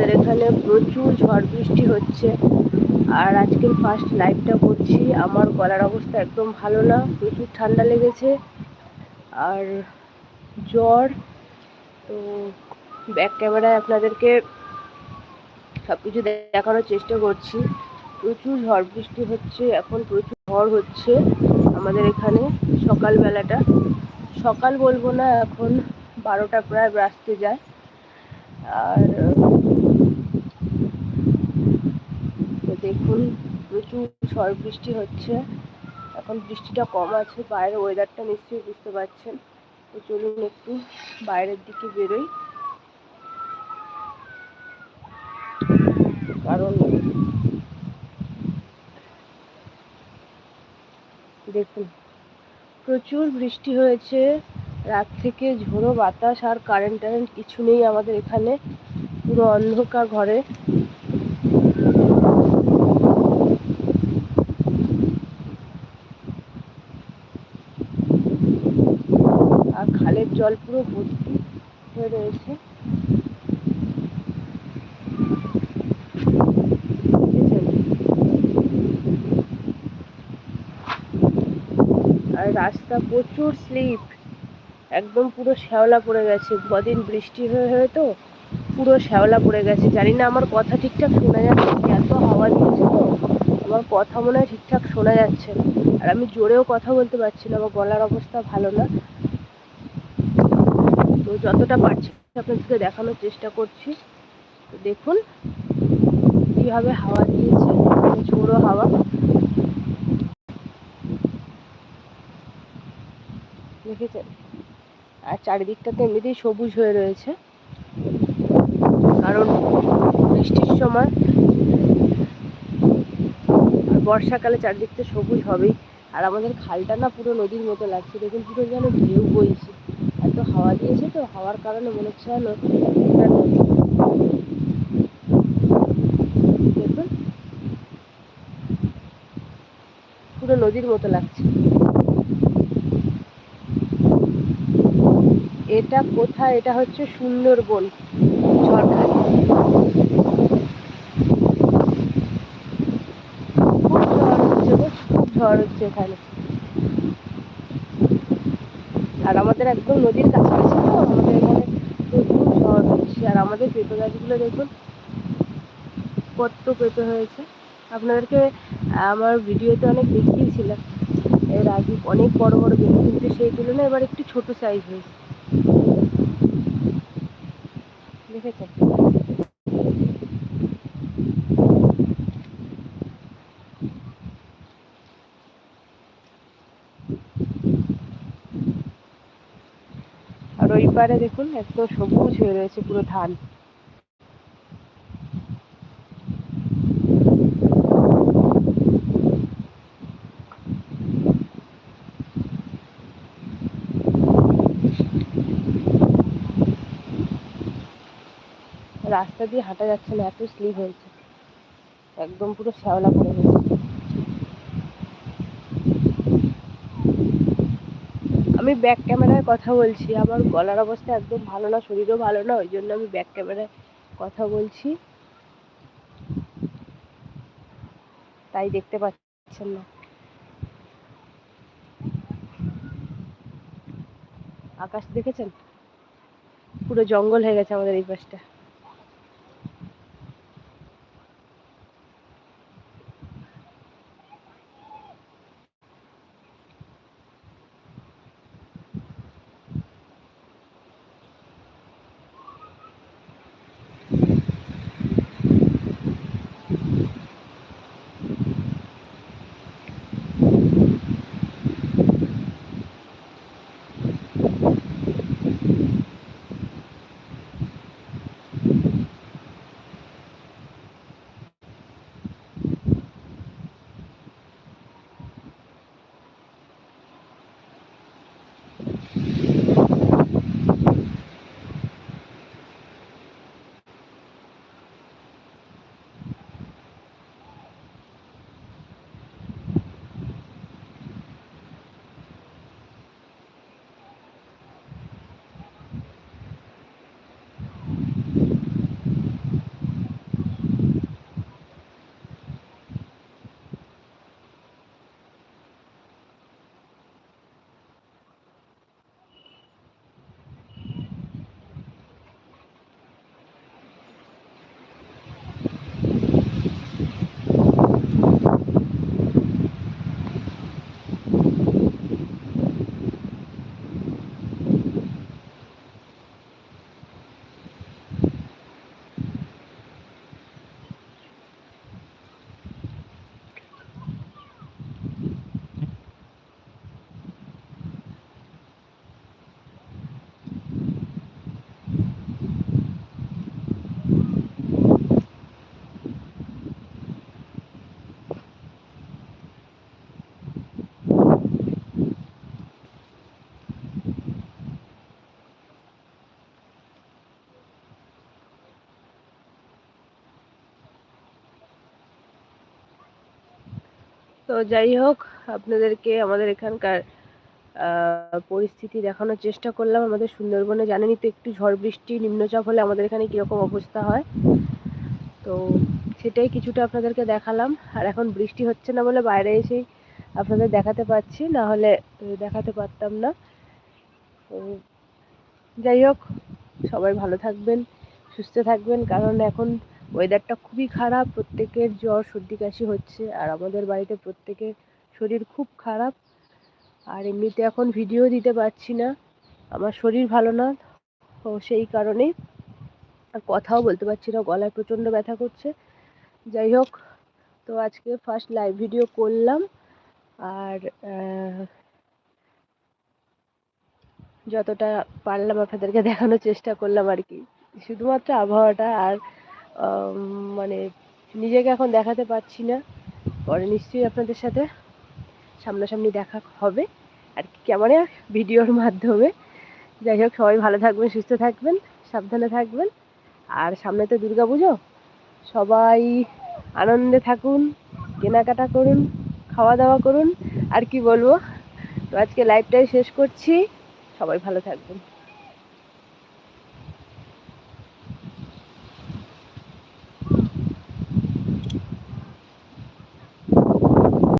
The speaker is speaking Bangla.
আমাদের এখানে প্রচুর ঝড় বৃষ্টি হচ্ছে। আর আজকের ফার্স্ট লাইভটা করছি। আমার গলার অবস্থা একদম ভালো না, প্রচুর ঠান্ডা লেগেছে। আর জ্বর, তো ব্যাক ক্যামেরায় আপনাদেরকে সব কিছু দেখানোর চেষ্টা করছি। প্রচুর ঝড় বৃষ্টি হচ্ছে, এখন প্রচুর ঝড় হচ্ছে আমাদের এখানে সকালবেলাটা। সকাল বলব না, এখন বারোটা প্রায় বাজতে যায়। আর তো দেখুন, প্রচুর ঝড় বৃষ্টি হচ্ছে। এখন বৃষ্টিটা কম আছে, বাইরের ওয়েদারটা নিশ্চয়ই বুঝতে পারছেন। তো চলুন একটু বাইরের দিকে বেরোই। কারণ দেখুন, প্রচুর বৃষ্টি হয়েছে। রাত থেকে ঝোড়ো বাতাস আর কারেন্ট টারেন্ট কিছু নেই আমাদের এখানে। পুরো অন্ধকার ঘরে। আর খালের জল পুরো ভর্তি হয়ে রয়েছে। আর রাস্তা প্রচুর স্লিপ। একদম পুরো শ্যাওলা পড়ে গেছে। কদিন বৃষ্টি হয়ে হয়ে তো পুরো শ্যাওলা পড়ে গেছে। জানি না আমার কথা ঠিকঠাক শোনা যাচ্ছে এত হাওয়া দিচ্ছে তো। আমার কথা মনে হয় ঠিকঠাক শোনা যাচ্ছে না। আর আমি জোরেও কথা বলতে পারছি না, আমার গলার অবস্থা ভালো না। তো যতটা পারছি আপনাদেরকে দেখানোর চেষ্টা করছি। তো দেখুন কীভাবে হাওয়া দিয়েছে ঝোড়ো হাওয়া। দেখেছেন? আর চারিদিকটা তো এমনিতেই সবুজ হয়ে রয়েছে। কারণ বৃষ্টির সময় আর বর্ষাকালে চারিদিকটা সবুজ হবেই। আর আমাদের খালটা না পুরো নদীর মতো লাগছে। দেখুন পুরো যেন ঢেউ বইছে। এত হাওয়া দিয়েছে তো, হাওয়ার কারণে মনে হচ্ছে যেন দেখুন পুরো নদীর মতো লাগছে। এটা কোথায়? এটা হচ্ছে সুন্দরবন, ঝড়খালি। খুব ঝড় হচ্ছে এখানে। আর আমাদের একদম নদীর কাছাকাছি তো, আমাদের এখানে প্রচুর ঝড় হচ্ছে। আর আমাদের পেঁপে গাছগুলো দেখুন, কত পেঁপে হয়েছে। আপনাদেরকে আমার ভিডিওতে অনেক দেখিয়েছিলাম। এর আগে অনেক বড় বড় পেঁপে কিন্তু সেই তুলনায় এবার একটু ছোট সাইজ হয়েছে। আর ওই পারে দেখুন এত সবুজ হয়ে রয়েছে পুরো ধান রাস্তা দিয়ে হাঁটা যাচ্ছে না, এত স্লিপ হয়েছে। একদম পুরো শ্যাওলা পড়ে গেছে। আমি ব্যাক ক্যামেরায় কথা বলছি, আমার গলার অবস্থা একদম ভালো না, শরীরও ভালো না, ওই জন্য আমি ব্যাক ক্যামেরায় কথা বলছি। তাই দেখতে পাচ্ছেন না। আকাশ দেখেছেন? পুরো জঙ্গল হয়ে গেছে আমাদের এই পাশটা। তো যাই হোক, আপনাদেরকে আমাদের এখানকার পরিস্থিতি দেখানোর চেষ্টা করলাম। আমাদের সুন্দরবনে জানেনই তো একটু ঝড় বৃষ্টি, নিম্নচাপ হলে আমাদের এখানে কীরকম অবস্থা হয়। তো সেটাই কিছুটা আপনাদেরকে দেখালাম। আর এখন বৃষ্টি হচ্ছে না বলে বাইরে এসেই আপনাদের দেখাতে পাচ্ছি, না হলে দেখাতে পারতাম না। তো যাই হোক, সবাই ভালো থাকবেন, সুস্থ থাকবেন, কারণ এখন ওয়েদারটা খুবই খারাপ, প্রত্যেকের জ্বর, সর্দি, কাশি হচ্ছে, আর আমাদের বাড়িতে প্রত্যেকের শরীর খুব খারাপ। আর এমনিতে এখন ভিডিও দিতে পারছি না, আমার শরীর ভালো না, তো সেই কারণে আর কথাও বলতে পারছি না, গলায় প্রচণ্ড ব্যথা করছে। যাই হোক, তো আজকে ফার্স্ট লাইভ ভিডিও করলাম, আর যতটা পারলাম আপনাদেরকে দেখানোর চেষ্টা করলাম আর কি। শুধুমাত্র আবহাওয়াটা আর মানে নিজেকে এখন দেখাতে পারছি না। পরে নিশ্চয়ই আপনাদের সাথে সামনাসামনি দেখা হবে। আর ক্যামেরা ভিডিওর মাধ্যমে। যাই হোক, সবাই ভালো থাকবেন, সুস্থ থাকবেন, সাবধানে থাকবেন। আর সামনে তো পুজো। সবাই আনন্দে থাকুন, কেনাকাটা করুন খাওয়া দাওয়া করুন। আর কি বলব? তো আজকে লাইভটাই শেষ করছি। সবাই ভালো থাকবেন।